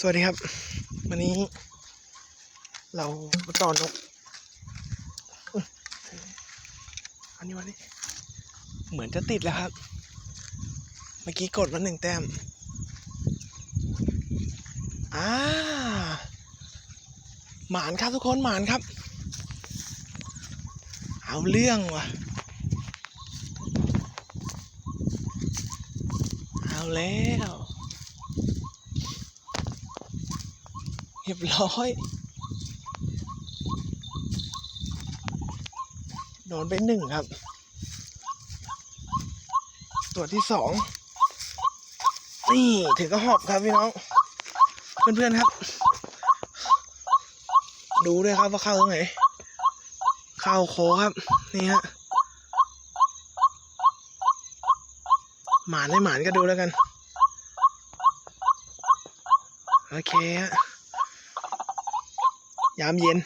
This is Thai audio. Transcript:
สวัสดีครับ วันนี้ เราต่อนกอันนี้วันนี้ เหมือนจะติดแล้วครับ เมื่อกี้กดมาหนึ่งแต้มอ่าหมานครับทุกคนหมานครับ เอาเรื่องว่ะ เอาแล้วเรียบร้อย โดนไปหนึ่งครับ ตัวที่สองนี่ถือก็หอบครับพี่น้อง เพื่อนๆครับ ดูด้วยครับว่าเข้าตรงไหน เข้าโคครับ นี่ฮะหมานให้หมานก็ดูแล้วกัน โอเคฮะ ยามเย็น